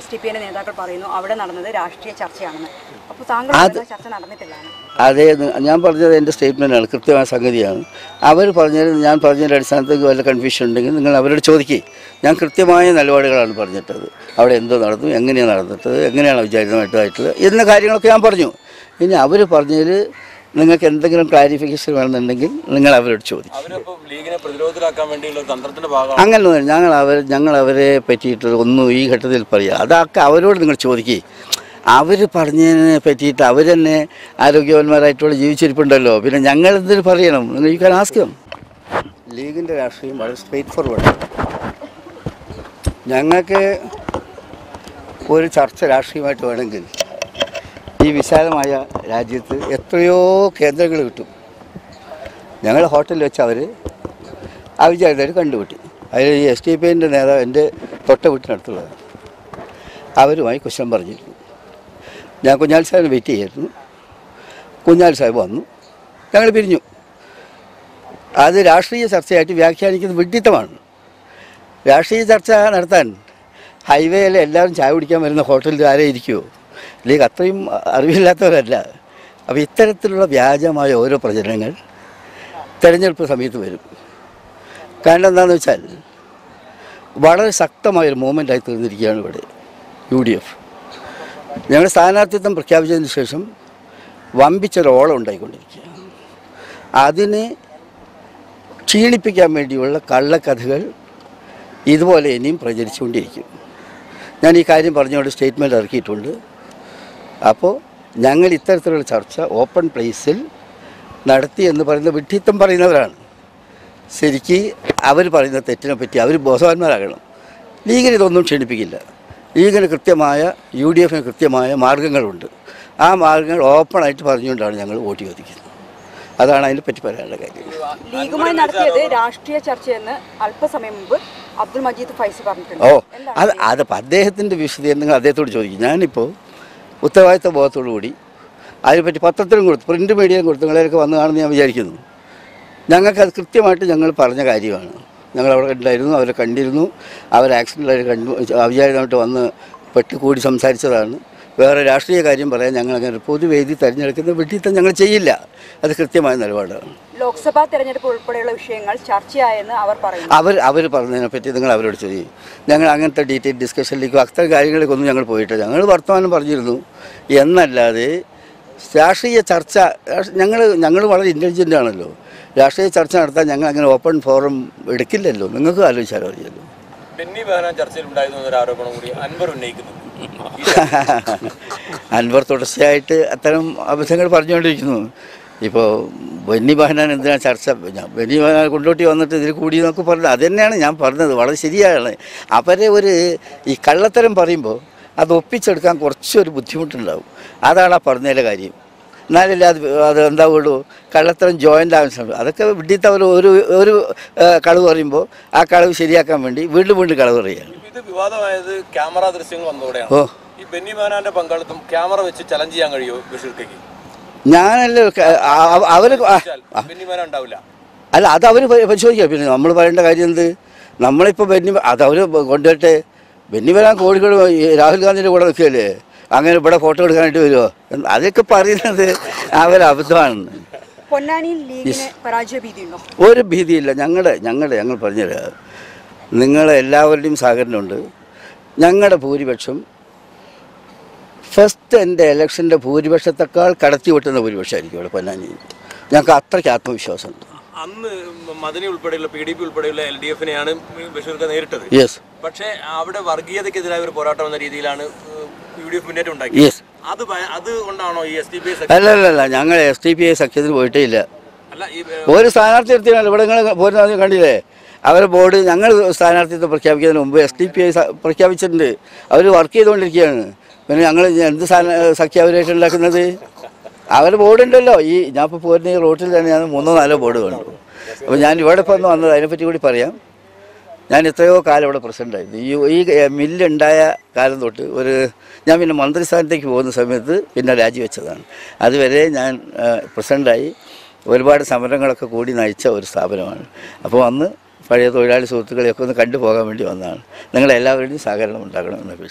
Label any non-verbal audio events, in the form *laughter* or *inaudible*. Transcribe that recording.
S P നേതാക്കൾ പറയുന്നു അവിടെ നടന്നത് രാഷ്ട്രീയ ചർച്ചയാണെന്ന്. അപ്പോൾ താങ്കൾ ചർച്ച അതേ ഞാൻ പറഞ്ഞത് എന്റെ സ്റ്റേറ്റ്മെന്റാണ് കൃത്യമായ സംഗതിയാണ്. അവർ പറഞ്ഞത് ഞാൻ പറഞ്ഞതിന്റെ അടിസ്ഥാനത്തിൽ വല്ല കൺഫ്യൂഷൻ ഉണ്ടെങ്കിൽ നിങ്ങൾ അവരോട് ചോദിക്കുക ഞാൻ കൃത്യമായ നിലപാടുകളാണ് പറഞ്ഞിട്ടത്. അവിടെ എന്തോ നടന്നു എങ്ങനെയാണ് നടന്നിട്ടത് എങ്ങനെയാണ് വിചാരിതമായിട്ടായിട്ടുള്ളത് എന്ന കാര്യങ്ങളൊക്കെ ഞാൻ പറഞ്ഞു. ഇനി അവർ പറഞ്ഞതിൽ നിങ്ങൾക്ക് എന്തെങ്കിലും ക്ലാരിഫിക്കേഷൻ വേണമെന്നുണ്ടെങ്കിൽ നിങ്ങൾ അവരോട് ചോദിക്കും. അങ്ങനെ. ഞങ്ങൾ അവർ ഞങ്ങൾ അവരെ പറ്റിയിട്ട് ഒന്നും ഈ ഘട്ടത്തിൽ പറയുക അതൊക്കെ അവരോട് നിങ്ങൾ ചോദിക്കുക അവർ പറഞ്ഞതിനെ പറ്റിയിട്ട് അവർ തന്നെ ആരോഗ്യവാന്മാരായിട്ടുള്ള ജീവിച്ചിരിപ്പുണ്ടല്ലോ. പിന്നെ ഞങ്ങൾ എന്തിനു പറയണം? നിങ്ങൾ യു ക്യാൻ ആസ്ക് ലീഗിന്റെ രാഷ്ട്രീയം വളരെ സ്ട്രേറ്റ് ഫോർവേഡ് ഞങ്ങൾക്ക് ഒരു ചർച്ച രാഷ്ട്രീയമായിട്ട് വേണമെങ്കിൽ ഈ വിശാലമായ രാജ്യത്ത് എത്രയോ കേന്ദ്രങ്ങൾ കിട്ടും. ഞങ്ങൾ ഹോട്ടലിൽ വെച്ച് അവർ അവിചാരിതമായിട്ട് കണ്ടുപിട്ടി അതിൽ ഈ എസ് ടി പി എന്റെ നേതാവ് എന്റെ തൊട്ട വീട്ടിനടുത്തുള്ളത് അവരുമായി കുശലം പറഞ്ഞിരുന്നു. ഞാൻ കുഞ്ഞാൽ സാഹിബിനെ വെയിറ്റ് ചെയ്യായിരുന്നു. കുഞ്ഞാൽ സാഹിബ് വന്നു. ഞങ്ങൾ പിരിഞ്ഞു. അത് രാഷ്ട്രീയ ചർച്ചയായിട്ട് വ്യാഖ്യാനിക്കുന്നത് വിഡിത്തമാണ് രാഷ്ട്രീയ ചർച്ച നടത്താൻ ഹൈവേയിൽ എല്ലാവരും ചായ കുടിക്കാൻ വരുന്ന ഹോട്ടലിൽ ആരേ ഇരിക്കുമോ അല്ലെങ്കിൽ അത്രയും അറിവില്ലാത്തവരല്ല. അപ്പോൾ ഇത്തരത്തിലുള്ള വ്യാജമായ ഓരോ പ്രചരണങ്ങൾ തെരഞ്ഞെടുപ്പ് സമയത്ത് വരും. കാരണം എന്താണെന്ന് വെച്ചാൽ വളരെ ശക്തമായൊരു മൂവ്മെന്റായി തീർന്നിരിക്കുകയാണ് ഇവിടെ യു ഡി എഫ് ഞങ്ങൾ സ്ഥാനാർത്ഥിത്വം പ്രഖ്യാപിച്ചതിന് ശേഷം വമ്പിച്ചൊരു ഓളം ഉണ്ടായിക്കൊണ്ടിരിക്കുക അതിനെ ക്ഷീണിപ്പിക്കാൻ വേണ്ടിയുള്ള കള്ളക്കഥകൾ ഇതുപോലെ ഇനിയും പ്രചരിച്ചുകൊണ്ടിരിക്കും. ഞാൻ ഈ കാര്യം പറഞ്ഞുകൊണ്ട് സ്റ്റേറ്റ്മെന്റ് ഇറക്കിയിട്ടുണ്ട്. അപ്പോൾ ഞങ്ങൾ ഇത്തരത്തിലുള്ള ചർച്ച ഓപ്പൺ പ്ലേസിൽ നടത്തി എന്ന് പറയുന്ന വിഡ്ഢിത്തം പറയുന്നവരാണ്. ശരിക്ക് അവർ പറയുന്ന തെറ്റിനെ പറ്റി അവർ ബോധവാന്മാരാകണം. ലീഗിന് ഇതൊന്നും ക്ഷണിപ്പിക്കില്ല. ലീഗിന് കൃത്യമായ യു ഡി എഫിന് കൃത്യമായ മാർഗങ്ങളുണ്ട്. ആ മാർഗങ്ങൾ ഓപ്പണായിട്ട് പറഞ്ഞുകൊണ്ടാണ് ഞങ്ങൾ വോട്ട് ചോദിക്കുന്നത്. അതാണ് അതിനെ പറ്റി പറയാനുള്ള കാര്യം. ലീഗുമായി നടത്തിയത് രാഷ്ട്രീയ ചർച്ചയെന്ന് അല്പസമയം മുമ്പ് അബ്ദുൾ മജീദ് ഫൈസി പറഞ്ഞിട്ടുണ്ട്. ഓ അത് അത് അദ്ദേഹത്തിന്റെ വിശദീകരണങ്ങൾ അദ്ദേഹത്തോട് ചോദിക്കും. ഞാനിപ്പോൾ ഉത്തരവാദിത്ത ബോധത്തോടു കൂടി അതിനെപ്പറ്റി പത്രത്തിലും കൊടുത്ത് പ്രിന്റ് മീഡിയയിലും കൊടുത്ത് വന്നു കാണുമെന്ന് ഞാൻ വിചാരിക്കുന്നു. ഞങ്ങൾക്കത് കൃത്യമായിട്ട് ഞങ്ങൾ പറഞ്ഞ കാര്യമാണ്. ഞങ്ങൾ അവിടെ ഉണ്ടായിരുന്നു അവരെ കണ്ടിരുന്നു. അവർ ആക്സിഡന്റായിട്ട് കണ്ടു അവിചാരിതമായിട്ട് വന്ന് പെട്ടിക്കൂടി സംസാരിച്ചതാണ്. വേറെ രാഷ്ട്രീയ കാര്യം പറയാൻ ഞങ്ങൾ അങ്ങനെ ഒരു പൊതുവേദി തിരഞ്ഞെടുക്കുന്ന വെട്ടിത്തം ഞങ്ങൾ ചെയ്യില്ല. അത് കൃത്യമായ നിലപാടാണ് ലോക്സഭാ തെരഞ്ഞെടുപ്പ് ഉൾപ്പെടെയുള്ള വിഷയങ്ങൾ ചർച്ചയായെന്ന് അവർ പറയുന്നു. അവർ അവർ പറഞ്ഞതിനെ പറ്റി നിങ്ങൾ അവരോട് ചോദിക്കും ഞങ്ങൾ അങ്ങനത്തെ ഡീറ്റെയിൽ ഡിസ്കഷനിലേക്ക് അത്തരം കാര്യങ്ങളിലേക്കൊന്നും ഞങ്ങൾ പോയിട്ടില്ല. ഞങ്ങൾ വർത്തമാനം പറഞ്ഞിരുന്നു. എന്നല്ലാതെ രാഷ്ട്രീയ ചർച്ച ഞങ്ങൾ ഞങ്ങൾ വളരെ ഇന്റലിജന്റ് ആണല്ലോ. രാഷ്ട്രീയ ചർച്ച നടത്താൻ ഞങ്ങൾ അങ്ങനെ ഓപ്പൺ ഫോറം എടുക്കില്ലല്ലോ. നിങ്ങൾക്ക് ആലോചിച്ചാലോ അറിയാലോ. ബെന്നി ബെഹനാൻ ചർച്ചയിൽ ഉണ്ടായിരുന്നു എന്നൊരു ആരോപണം കൂടി അൻവർ ഉന്നയിക്കുന്നുണ്ട് *laughs* അൻവർ തുടർച്ചയായിട്ട് അത്തരം അബദ്ധങ്ങൾ പറഞ്ഞുകൊണ്ടിരിക്കുന്നു. ഇപ്പോൾ ബെന്നി ബഹനാൻ എന്തിനാ ചർച്ച? ബെന്നി ബഹനാൻ കൊണ്ടോട്ടി വന്നിട്ട് ഇതിൽ കൂടി എന്നൊക്കെ പറഞ്ഞത് അത് തന്നെയാണ് ഞാൻ പറഞ്ഞത്. വളരെ ശരിയാണ്. അവരെ ഒരു ഈ കള്ളത്തരം പറയുമ്പോൾ അത് ഒപ്പിച്ചെടുക്കാൻ കുറച്ചൊരു ബുദ്ധിമുട്ടുണ്ടാവും. അതാണ് ആ പറഞ്ഞതിന്റെ കാര്യം. എന്നാലല്ലേ അത് അത് എന്താവുള്ളൂ? കള്ളത്തരം ജോയിന്റ് ആവശ്യമുണ്ട് അതൊക്കെ വിഡിത്തവർ ഒരു ഒരു കളവ് പറയുമ്പോൾ ആ കളവ് ശരിയാക്കാൻ വേണ്ടി വീണ്ടും വീണ്ടും കളവ് പറയുകയാണ്. ഇത് വിവാദമായത് ക്യാമറ ദൃശ്യങ്ങൾ വന്നതോടെയാണ്. ഈ ബെന്നി ബെഹനാന്റെ പങ്കാളിത്തം ക്യാമറ വെച്ച് ചലഞ്ച് ചെയ്യാൻ കഴിയോ ബഷീർക്കയ്ക്ക്? ഞാനല്ലേ അവർ ബെന്നി ബെഹനാൻ ഉണ്ടാവില്ല. അല്ല അത് അവർ പരിശോധിക്കുക പിന്നെ നമ്മൾ പറയേണ്ട കാര്യം എന്ത്? നമ്മളിപ്പോൾ ബെന്നി അത് അവർ കൊണ്ടുവരട്ടെ. ബെന്നി വരാൻ കോഴിക്കോട് രാഹുൽ ഗാന്ധിയുടെ കൂടെ നിൽക്കുകയല്ലേ? അങ്ങനെ ഇവിടെ ഫോട്ടോ എടുക്കാനായിട്ട് വരുമോ അതൊക്കെ പറയുന്നത് അവർ അബദ്ധമാണെന്ന് പൊന്നാനിയിൽ ഒരു ഭീതിയില്ല. ഞങ്ങളുടെ ഞങ്ങളുടെ ഞങ്ങൾ പറഞ്ഞുതരാം. നിങ്ങൾ എല്ലാവരുടെയും സഹകരണമുണ്ട്. ഞങ്ങളുടെ ഭൂരിപക്ഷം ഫസ്റ്റ് എന്റെ ഇലക്ഷന്റെ ഭൂരിപക്ഷത്തെക്കാൾ കടത്തി വെട്ടുന്ന ഭൂരിപക്ഷമായിരിക്കും ഇവിടെ പൊന്നാനി. ഞങ്ങൾക്ക് അത്രയ്ക്ക് ആത്മവിശ്വാസമുണ്ട് അന്ന് മദനി ഉൾപ്പെടെയുള്ള പി ഡി പി ഉൾപ്പെടെയുള്ള എൽ ഡി എഫിനെയാണ് ബഷീർക്ക് നേരിട്ടത്. യെസ് പക്ഷേ അവിടെ വർഗീയതയ്ക്കെതിരായ ഒരു പോരാട്ടം എന്ന രീതിയിലാണ് യു ഡി എഫ് മുന്നേറ്റം ഉണ്ടാക്കി യെസ് അത് അത് കൊണ്ടാണോ ഈ എസ് ഡി പി അല്ല അല്ല അല്ല ഞങ്ങൾ എസ് ഡി പി ഐ സഖ്യത്തിൽ പോയിട്ടേ ഇല്ല. ഒരു സ്ഥാനാർത്ഥി നിർത്തിയാണ് ഇവിടെ നിങ്ങൾ പോരുന്ന കണ്ടില്ലേ? അവരെ ബോർഡ് ഞങ്ങൾ സ്ഥാനാർത്ഥിത്വം പ്രഖ്യാപിക്കുന്നതിന് മുമ്പ് എസ് ഡി പി ഐ പ്രഖ്യാപിച്ചിട്ടുണ്ട്. അവർ വർക്ക് ചെയ്തുകൊണ്ടിരിക്കുകയാണ്. പിന്നെ ഞങ്ങൾ എന്ത് സഖ്യ അവരായിട്ട് ഉണ്ടാക്കുന്നത്? അവർ ബോർഡ് ഉണ്ടല്ലോ. ഈ ഞാൻ ഇപ്പോൾ പോരുന്ന ഈ റോട്ടിൽ തന്നെ ഞാൻ മൂന്നോ നാലോ ബോർഡ് കണ്ടു. അപ്പോൾ ഞാൻ ഇവിടെ ഇപ്പം വന്നത് അതിനെപ്പറ്റി കൂടി പറയാം. ഞാൻ എത്രയോ കാലം ഇവിടെ പ്രസിഡന്റായിരുന്നു ഈ ഈ മില്ലുണ്ടായ കാലം തൊട്ട് ഒരു ഞാൻ പിന്നെ മന്ത്രിസ്ഥാനത്തേക്ക് പോകുന്ന സമയത്ത് പിന്നെ രാജിവെച്ചതാണ്. അതുവരെ ഞാൻ പ്രസിഡന്റായി ഒരുപാട് സമരങ്ങളൊക്കെ കൂടി നയിച്ച ഒരു സ്ഥാപനമാണ്. അപ്പോൾ അന്ന് പഴയ തൊഴിലാളി സുഹൃത്തുക്കളെയൊക്കെ ഒന്ന് കണ്ടുപോകാൻ വേണ്ടി വന്നതാണ്. നിങ്ങളെല്ലാവരുടെയും സഹകരണം ഉണ്ടാകണമെന്ന് അപേക്ഷിച്ചു